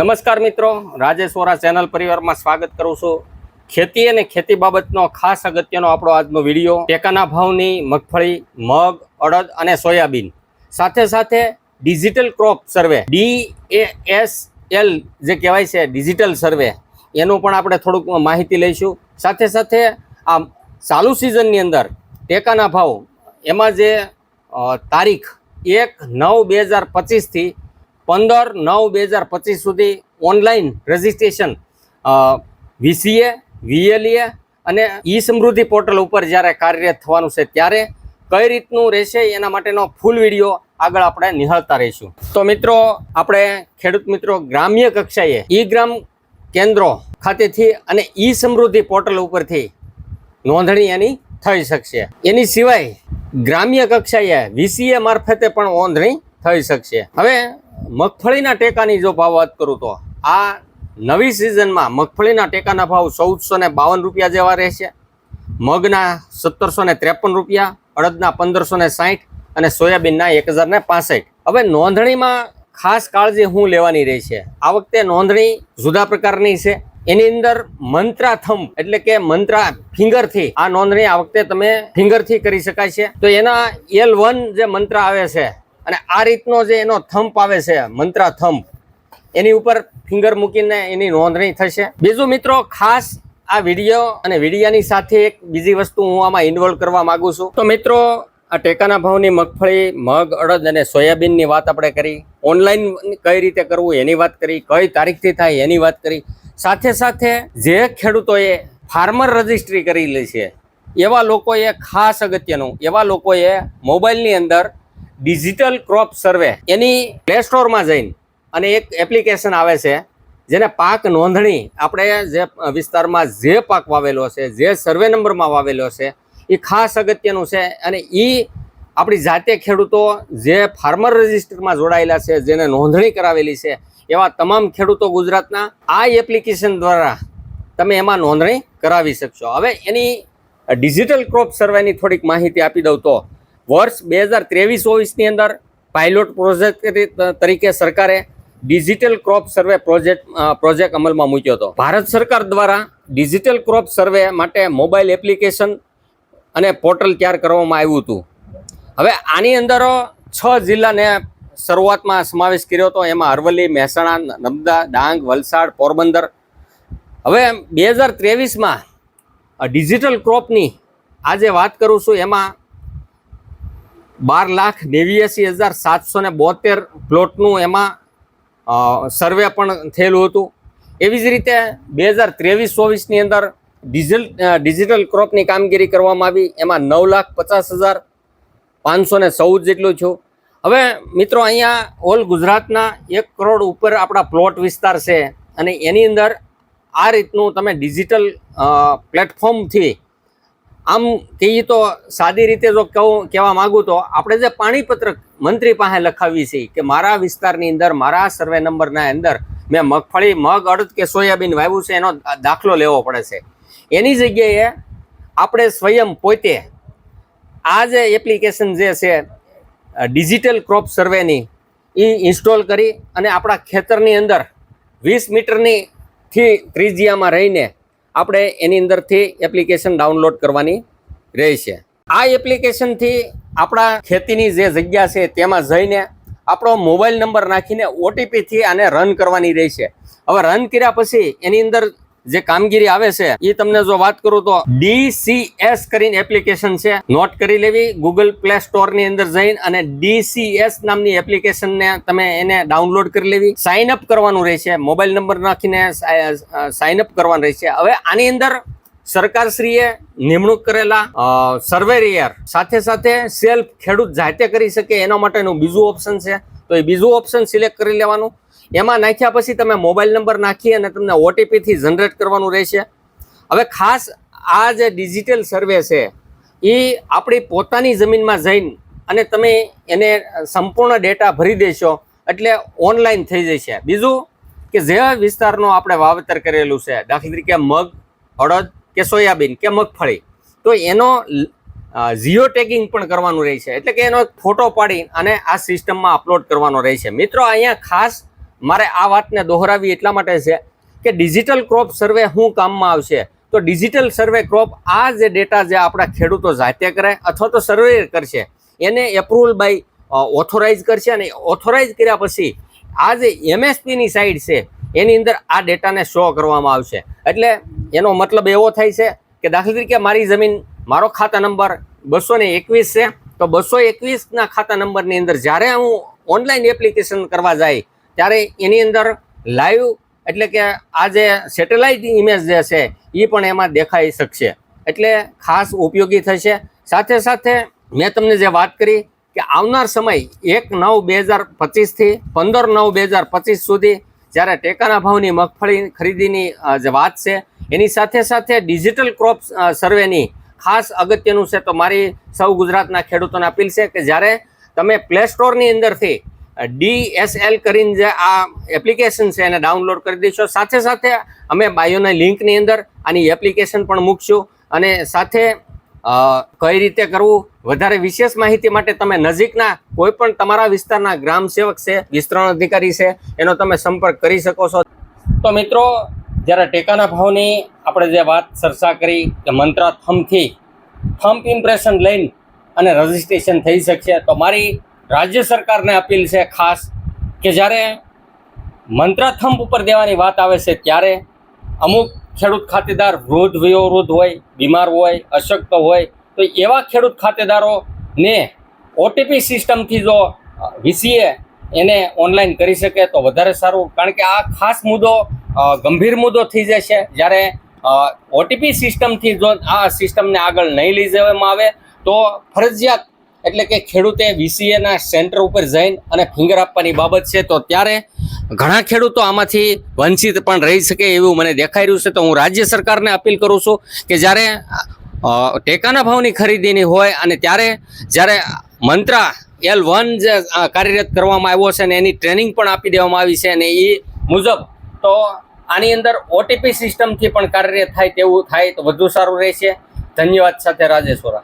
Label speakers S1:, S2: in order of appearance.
S1: નમસ્કાર મિત્રો, રાજેશ વોરા ચેનલ પરિવારમાં સ્વાગત કરું છું. ખેતી અને ખેતી બાબતનો ખાસ અગત્યનો આપણો આજનો વીડિયો, ટેકાના ભાવની મગફળી, મગ, અડદ અને સોયાબીન. સાથે સાથે digital crop survey D A S L જે કહેવાય છે, ડિજિટલ સર્વે, એનું પણ આપણે થોડુંક માહિતી લઈશું. સાથે સાથે આ ચાલુ સિઝનની અંદર ટેકાના ભાવ, એમાં જે તારીખ એક નવ બે હજાર પચીસથી પંદર નવ બે હજાર પચીસ સુધી ઓનલાઈન રજિસ્ટ્રેશન વીસીએ વીએલએ અને ઈ સમૃદ્ધિ પોર્ટલ ઉપર જ્યારે કાર્યરત થવાનું છે ત્યારે કઈ રીતનું રહેશે એના માટેનો ફૂલ વીડિયો આગળ આપણે નિહાળતા રહીશું. તો મિત્રો, આપણે ખેડૂત મિત્રો ગ્રામ્ય કક્ષાએ ઈ ગ્રામ કેન્દ્રો ખાતેથી અને ઈ સમૃદ્ધિ પોર્ટલ ઉપરથી નોંધણી એની થઈ શકશે. એની સિવાય ગ્રામ્ય કક્ષાએ વીસીએ મારફતે પણ નોંધણી થઈ શકશે. હવે મગફળીના ટેકાની જો ભાવ વાત કરું તો આ નવી સિઝનમાં મગફળીના ટેકાના ભાવ ચૌદસો ને બાવન રૂપિયા જેવા રહેશે. મગના સત્તરસો ને ત્રેપન રૂપિયા, અડદના પંદરસો ને સાહીઠ અને સોયાબીનના એક હજાર ને પાસઠ. હવે નોંધણીમાં ખાસ કાળજી હું લેવાની રહેશે આ વખતે નોંધણી જુદા પ્રકારની છે. એની અંદર મંત્રા થંબ એટલે કે મંત્રા ફિંગરથી આ નોંધણી આ વખતે તમે ફિંગરથી કરી શકાય છે. તો એના એલ વન જે મંત્ર આવે છે અને આ રીતનો જે એનો થંપ આવે છે, મંત્રા થંપ, એની ઉપર ફિંગર મૂકીને એની નોંધણી થશે. બીજું મિત્રો, ખાસ આ વીડિયો અને વિડીયાની સાથે એક બીજી વસ્તુ હું આમાં ઇન્વોલ્વ કરવા માંગુ છું. તો મિત્રો, આ ટેકાના ભાવની મગફળી, મગ, અડદ અને સોયાબીનની વાત આપણે કરી. ઓનલાઈન કઈ રીતે કરવું એની વાત કરી, કઈ તારીખથી થાય એની વાત કરી. સાથે સાથે જે ખેડૂતોએ ફાર્મર રજિસ્ટ્રી કરી લે છે, એવા લોકોએ ખાસ અગત્યનું, એવા લોકોએ મોબાઈલની અંદર ડિજિટલ ક્રોપ સર્વે એની પ્લે સ્ટોરમાં જઈને અને એક એપ્લિકેશન આવે છે, જેને પાક નોંધણી, આપણે જે વિસ્તારમાં જે પાક વાવેલો છે, જે સર્વે નંબરમાં વાવેલો છે, એ ખાસ અગત્યનું છે અને એ આપણી જાતે ખેડૂતો જે ફાર્મર રજિસ્ટરમાં જોડાયેલા છે, જેને નોંધણી કરાવેલી છે, એવા તમામ ખેડૂતો ગુજરાતના આ એપ્લિકેશન દ્વારા તમે એમાં નોંધણી કરાવી શકશો. હવે એની ડિજિટલ ક્રોપ સર્વેની થોડીક માહિતી આપી દઉં તો વર્ષ બે હજાર ત્રેવીસ ચોવીસની અંદર પાયલોટ પ્રોજેક્ટ તરીકે સરકારે digital crop survey project project અમલમાં મૂક્યો હતો. ભારત સરકાર દ્વારા ડિજિટલ ક્રોપ સર્વે માટે મોબાઈલ એપ્લિકેશન અને પોર્ટલ તૈયાર કરવામાં આવ્યું હતું. હવે આની અંદર છ જિલ્લાને શરૂઆતમાં સમાવેશ કર્યો હતો. એમાં અરવલ્લી, મહેસાણા નર્મદા, ડાંગ, વલસાડ, પોરબંદર. હવે બે હજાર ત્રેવીસમાં ડિજિટલ ક્રોપની આજે વાત કરું છું. એમાં બાર લાખ નેવ્યાસી હજાર સાતસો ને બોતેર પ્લોટનું એમાં સર્વે પણ થયેલું હતું. એવી જ રીતે બે હજાર ત્રેવીસ ચોવીસની અંદર ડિજિટલ ડિજિટલ ક્રોપની કામગીરી કરવામાં આવી. એમાં નવ લાખ પચાસ હજાર પાંચસો ને ચૌદ જેટલું છું હવે મિત્રો, અહીંયા ઓલ ગુજરાતના એક કરોડ ઉપર આપણા પ્લોટ વિસ્તાર છે અને એની અંદર આ રીતનું તમે ડિજિટલ પ્લેટફોર્મથી આમ કહીએ તો સાદી રીતે જો કહું, કહેવા માગું તો આપણે જે પાણીપત્રક મંત્રી પાસે લખાવી છે કે મારા વિસ્તારની અંદર, મારા સર્વે નંબરના અંદર મેં મગફળી, મગ, અડદ કે સોયાબીન વાવ્યું છે એનો દાખલો લેવો પડે છે. એની જગ્યાએ આપણે સ્વયં પોતે આ જે એપ્લિકેશન જે છે ડિજિટલ ક્રોપ સર્વેની એ ઇન્સ્ટોલ કરી અને આપણા ખેતરની અંદર વીસ મીટરની થી ત્રિજ્યામાં રહીને આપણે એની અંદરથી એપ્લિકેશન ડાઉનલોડ કરવાની રહેશે. આ એપ્લિકેશનથી આપણા ખેતીની જે જગ્યા છે તેમાં જઈને આપણો મોબાઈલ નંબર નાખીને ઓટીપીથી આને રન કરવાની રહેશે. હવે રન કર્યા પછી એની અંદર જે કામગીરી આવે છે, એ તમને જો વાત કરું તો ડીસીએસ કરીને એપ્લિકેશન છે. નોટ કરી લેવી ગૂગલ પ્લે સ્ટોરની અંદર જઈને અને ડીસીએસ નામની એપ્લિકેશન ને તમે એને ડાઉનલોડ કરી લેવી. સાઇન અપ કરવાનું રહેશે. મોબાઈલ નંબર નાખીને સાઇન અપ કરવાનું રહેશે. હવે આની અંદર સરકારશ્રીએ નિમણૂક કરેલા સર્વેરિયર સાથે સાથે સેલ્ફ ખેડૂત જાતે કરી શકે, એના માટેનું બીજું ઓપ્શન છે. તો એ બીજું ઓપ્શન સિલેક્ટ કરી લેવાનું. એમાં નાખ્યા પછી તમે મોબાઈલ નંબર નાખી અને તમને ઓટીપીથી જનરેટ કરવાનું રહેશે. હવે ખાસ આ જે ડિજિટલ સર્વે છે એ આપણી પોતાની જમીનમાં જઈને અને તમે એને સંપૂર્ણ ડેટા ભરી દેશો એટલે ઓનલાઈન થઈ જશે. બીજું કે જે વિસ્તારનો આપણે વાવેતર કરેલું છે, દાખલા તરીકે મગ અડદ કે સોયાબીન કે મગફળી, તો એનો જીઓ ટેગિંગ પણ કરવાનું રહેશે. એટલે કે એનો ફોટો પાડી અને આ સિસ્ટમમાં અપલોડ કરવાનો રહેશે. મિત્રો, અહીંયા ખાસ મારે આ વાતને દોહરાવી એટલા માટે છે કે ડિજિટલ ક્રોપ સર્વે શું કામમાં આવશે. તો ડિજિટલ સર્વે ક્રોપ આ જે ડેટા જે આપણા ખેડૂતો જાતે કરે અથવા તો સર્વે કરશે, એને એપ્રુવલ બાય ઓથોરાઇઝ કરશે અને ઓથોરાઇઝ કર્યા પછી આ જે એમએસપીની સાઇડ છે, એની અંદર આ ડેટાને શો કરવામાં આવશે. એટલે એનો મતલબ એવો થાય છે કે દાખલા તરીકે મારી જમીન, મારો ખાતા નંબર બસો એકવીસ છે, તો બસો એકવીસના ખાતા નંબરની અંદર જ્યારે હું ઓનલાઈન એપ્લિકેશન કરવા જાય ત્યારે એની અંદર લાઈવ એટલે કે આ જે સેટેલાઇટ ઇમેજ જે છે એ પણ એમાં દેખાઈ શકશે. એટલે ખાસ ઉપયોગી થશે. સાથે સાથે મેં તમને જે વાત કરી કે આવનાર સમય એક નવ બે હજાર પચીસથી પંદર નવ બે હજાર પચીસ સુધી જ્યારે ટેકાના ભાવની મગફળી ખરીદીની જે વાત છે, એની સાથે સાથે ડિજિટલ ક્રોપ સર્વેની ખાસ અગત્યનું છે તો મારી સૌ ગુજરાતના ખેડૂતોને અપીલ છે કે જ્યારે તમે પ્લે સ્ટોરની અંદરથી ડીએસએલ કરીને જે આ એપ્લિકેશન છે એને ડાઉનલોડ કરી દેશો. સાથે સાથે અમે બાયોના લિંકની અંદર આની એપ્લિકેશન પણ મૂકશું અને સાથે કઈ રીતે કરવું વધારે વિશેષ માહિતી માટે તમે નજીકના કોઈ પણ તમારા વિસ્તારના ગ્રામ સેવક છે, વિસ્તરણ અધિકારી છે, એનો તમે સંપર્ક કરી શકો છો. તો મિત્રો, જ્યારે ટેકાના ભાવની આપણે જે વાત ચર્ચા કરી કે મંત્ર થમથી થમ્પ ઇમ્પ્રેશન લઈને અને રજિસ્ટ્રેશન થઈ શકશે, તો મારી રાજ્ય સરકારને અપીલ છે ખાસ કે જ્યારે મંત્રાથંભ ઉપર દેવાની વાત આવે છે ત્યારે અમુક ખેડૂત ખાતેદાર વૃદ્ધ, વયોવૃદ્ધ હોય, બીમાર હોય, અશક્ત હોય, તો એવા ખેડૂત ખાતેદારોને ઓટીપી સિસ્ટમથી જો વીસીએ એને ઓનલાઈન કરી શકે તો વધારે સારું. કારણ કે આ ખાસ મુદ્દો ગંભીર મુદ્દો થઈ જશે જ્યારે ઓટીપી સિસ્ટમથી જો આ સિસ્ટમને આગળ નહીં લઈ જવામાં આવે તો ફરજિયાત એટલે કે ખેડૂતે વીસીએના સેન્ટર ઉપર જઈને અને ફિંગર આપવાની બાબત છે, તો ત્યારે ઘણા ખેડૂતો આમાંથી વંચિત પણ રહી શકે એવું મને દેખાઈ રહ્યું છે. તો હું રાજ્ય સરકારને અપીલ કરું છું કે જ્યારે ટેકાના ભાવની ખરીદીની હોય અને ત્યારે જ્યારે મંત્રા એલ વન જે કાર્યરત કરવામાં આવ્યો છે અને એની ટ્રેનિંગ પણ આપી દેવામાં આવી છે અને એ મુજબ તો આની અંદર ઓટીપી સિસ્ટમથી પણ કાર્યરત થાય તેવું થાય તો વધુ સારું રહેશે. ધન્યવાદ સાથે રાજેશ્વરા